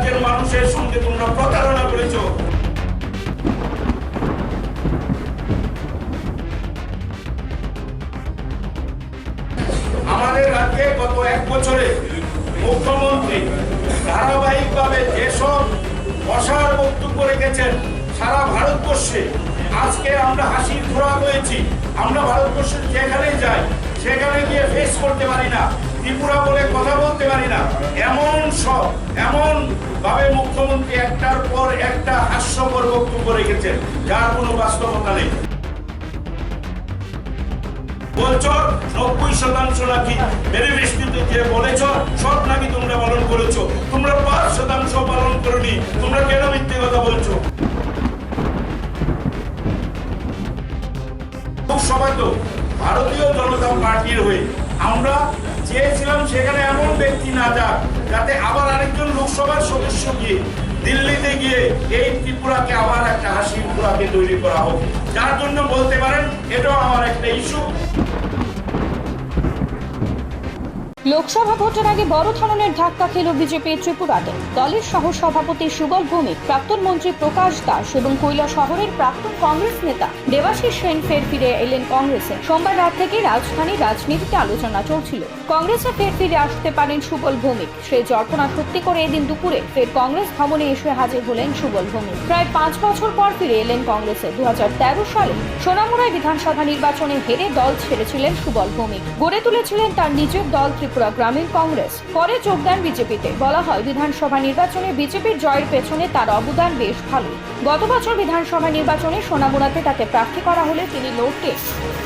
রাজ্যের মানুষের সঙ্গে তোমরা প্রতারণা করেছ। আমাদের রাজ্যে গত এক বছরে মুখ্যমন্ত্রী ধারাবাহিকভাবে যেসব অসার বক্তব্য রেখেছেন, সারা ভারতবর্ষে আজকে আমরা হাসির খোরাক হয়েছি। আমরা ভারতবর্ষের যেখানেই যাই, সেখানে গিয়ে ফেস করতে পারি না। ত্রিপুরা বলে কথা বলতে পারি না। এমন সব এমন ভাবে মুখ্যমন্ত্রী একটার পর একটা হাস্যকর বক্তব্য রেখেছেন, যার কোনো বাস্তবতা নেই। বলছো, নব্বই শতাংশ নাকি বলেছ, সব নাকি তোমরা পালন করেছ। তোমরা পাঁচ শতাংশ পালন করনি, তোমরা কেন মিথ্যে কথা বলছো? লোকসভা তো ভারতীয় জনতা পার্টির হয়ে আমরা চেয়েছিলাম সেখানে এমন ব্যক্তি না যাক, যাতে আবার আরেকজন লোকসভার সদস্য গিয়ে দিল্লিতে গিয়ে এই ত্রিপুরাকে আবার একটা হাসির পুরাকে তৈরি করা হোক। যার জন্য বলতে পারেন, এটাও আমার একটা ইস্যু লোকসভা ভোটের আগে বড় ধরনের ধাক্কা খেল বিজেপি ত্রিপুরাতে। দলের সহ সভাপতি সুবল ভৌমিক, প্রাক্তন মন্ত্রী প্রকাশ দাস এবং কৈলা শহরের প্রাক্তন কংগ্রেস নেতা দেবাশিস সেন ফের ফিরে এলেন কংগ্রেসে। সোমবার রাত থেকে রাজধানীর রাজনীতিতে আলোচনা চলছিল। কংগ্রেসে ফের ফিরে আসতে পারেন সুবল ভৌমিক। সেই জল্পনা সত্যি করে এদিন দুপুরে ফের কংগ্রেস ভবনে এসে হাজির হলেন সুবল ভৌমিক। প্রায় পাঁচ বছর পর ফিরে এলেন কংগ্রেসে। দু হাজার তেরো সালে সোনামুড়ায় বিধানসভা নির্বাচনে হেরে দল ছেড়েছিলেন সুবল ভৌমিক। গড়ে তুলেছিলেন তার নিজের দল ত্রিপুরা। গ্রামীণ কংগ্রেস। পরে যোগ দেন বিজেপিতে। বলা হয়, বিধানসভা নির্বাচনে বিজেপির জয়ের পেছনে তার অবদান বেশ ভালো। গত বছর বিধানসভা নির্বাচনে সোনামুড়াতে তাকে প্রার্থী করা হলে তিনি লড়তে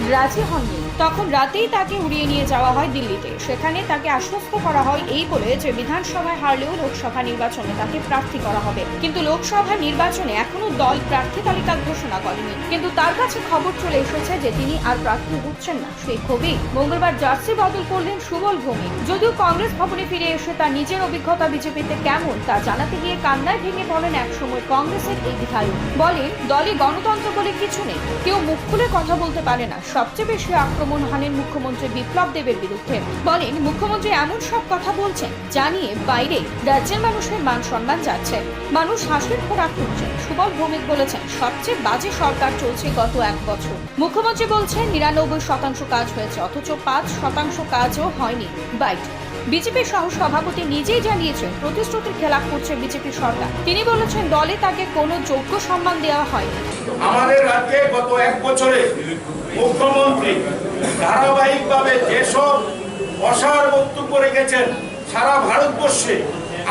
রাজি হননি। তখন রাতেই তাকে উড়িয়ে নিয়ে যাওয়া হয় দিল্লিতে। সেখানে তাকে আশ্বস্ত করা হয় এই বলে যে, বিধানসভায় হারলেও লোকসভা নির্বাচনে তাকে প্রার্থী করা হবে। কিন্তু লোকসভা নির্বাচনে এখনও দল প্রার্থী তালিকা ঘোষণা করেনি। কিন্তু তার কাছে খবর চলে এসেছে যে, তিনি আর প্রার্থী হচ্ছেন না। সেই ক্ষোভেই মঙ্গলবার জার্সি বদল করলেন সুবল ভৌমিক যদিও কংগ্রেস ভবনে ফিরে এসে তার নিজের অভিজ্ঞতা বিজেপিতে কেমন, তা জানাতে গিয়ে কান্নায় ভেঙে পড়েন একসময় কংগ্রেসের এই বিধায়ক। বলেন, দলে গণতন্ত্র বলে কিছু নেই। কেউ মুখ খুলে কথা বলতে পারে না। সবচেয়ে বেশি আক্রমণ হানেন মুখ্যমন্ত্রী বিপ্লব দেবের বিরুদ্ধে। বলেন, মুখ্যমন্ত্রী এমন সব কথা বলছেন জানিয়ে বাইরে রাজ্যের মানুষের মান সম্মান যাচ্ছে। মানুষ হাসির খোরাক করছে সুবল ভৌমিক বলেছেন, সবচেয়ে বাজে সরকার চলছে গত এক বছর। মুখ্যমন্ত্রী বলছেন, নিরানব্বই শতাংশ কাজ হয়েছে, অথচ পাঁচ শতাংশ কাজও হয়নি। বাইট। বিজেপির সহ সভাপতি নিজেই জানিয়েছেন, প্রতিশ্রুতির খেলাপ করছে বিজেপি সরকার। তিনি বলেছেন, দলে তাকে কোনো যোগ্য সম্মান দেওয়া হয়নি। আমাদের রাজ্যে গত এক বছরে মুখ্যমন্ত্রী ধারাবাহিকভাবে যেসব অসার বক্তব্য রেখেছেন, সারা ভারতবর্ষে,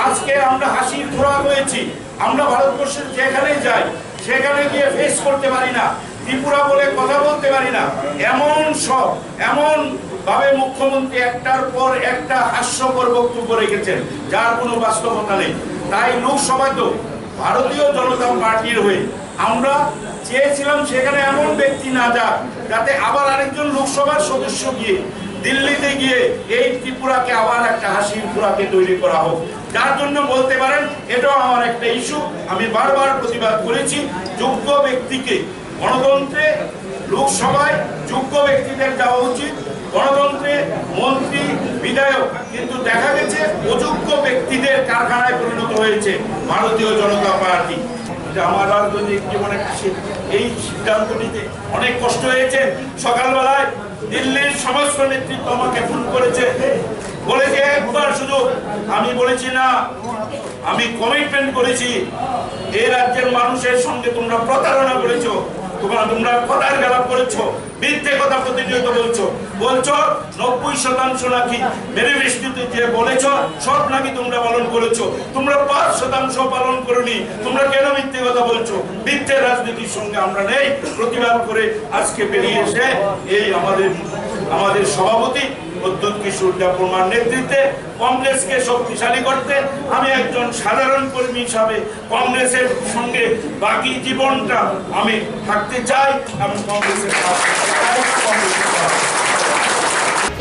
আজকে আমরা হাসির খোরাক হয়েছি। আমরা ভারতবর্ষের যেখানেই যাই, সেখানে গিয়ে ফেস করতে পারি না। ত্রিপুরা বলে কথা বলতে পারি না। এমন সব, এমন ভাবে মুখ্যমন্ত্রী একটার পর একটা হাস্যকর বক্তব্য রেখেছেন, যার কোনো বাস্তবতা নেই। তাই লোকসভায় তো ভারতীয় জনতা পার্টির হয়ে আমরা চেয়েছিলাম সেখানে এমন ব্যক্তি না যাক, যাতে আবার আরেকজন লোকসভার সদস্য গিয়ে দিল্লিতে গিয়ে এই ত্রিপুরাকে আবার একটা হাসির পুরাকে তৈরি করা হোক। যার জন্য বলতে পারেন, এটাও আমার একটা ইস্যু। আমি বারবার প্রতিবাদ করেছি, যোগ্য ব্যক্তিকে গণতন্ত্রে, লোকসভায় যোগ্য ব্যক্তিদের যাওয়া উচিত। বিধায়ক, কিন্তু দেখা গেছে অযোগ্য ব্যক্তিদের কারখানায় পরিণত হয়েছে ভারতীয় জনতা পার্টি। আমার রাজনৈতিক জীবনে এই অনেক কষ্ট হয়েছে। সকালবেলায় দিল্লির সমস্ত নেতৃত্ব আমাকে ফোন করেছে। বলেছে, একবার আমি বলেছি না, আমি কমিটমেন্ট করেছি। এই রাজ্যের মানুষের সঙ্গে তোমরা প্রতারণা করেছ। তোমরা তোমরা কথার গেলাপ করেছ, মিথ্যে কথা প্রতিনিয়ত বলছো। বলছো, নব্বই শতাংশ নাকি মেরে বৃষ্টিতে যে বলেছ, সব নাকি তোমরা পালন করেছ। তোমরা পাঁচ শতাংশ পালন করনি, তোমরা কেন মিথ্যে কথা বলছো? মিথ্যে রাজনীতির সঙ্গে আমরা নেই। প্রতিবাদ করে আজকে বেরিয়ে এসে এই আমাদের আমাদের সভাপতি অদ্ভুত কিশোর দেবকুমার নেতৃত্বে কংগ্রেসকে শক্তিশালী করতে আমি একজন সাধারণ কর্মী হিসাবে কংগ্রেসের সঙ্গে বাকি জীবনটা আমি থাকতে চাই এবং কংগ্রেসের পাশে থাকতে চাই, কংগ্রেসের পাশে।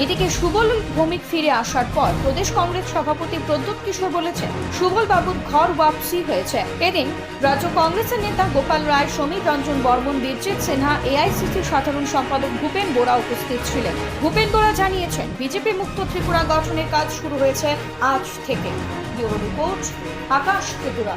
এদিকে সুবল ভৌমিক ফিরে আসার পর প্রদেশ কংগ্রেস সভাপতি প্রদ্যুৎ কিশোর বলেছেন সুবল বাবুর ঘর ওয়াপসি হয়েছে। এদিন রাজ্য কংগ্রেসের নেতা গোপাল রায়, সমীর রঞ্জন বর্মন, বীরজিৎ সিনহা এআইসিসি সাধারণ সম্পাদক ভূপেন বোরা উপস্থিত ছিলেন। ভূপেন বোরা জানিয়েছেন, বিজেপি মুক্ত ত্রিপুরা গঠনের কাজ শুরু হয়েছে আজ থেকে। Bureau report, Akash Tripura.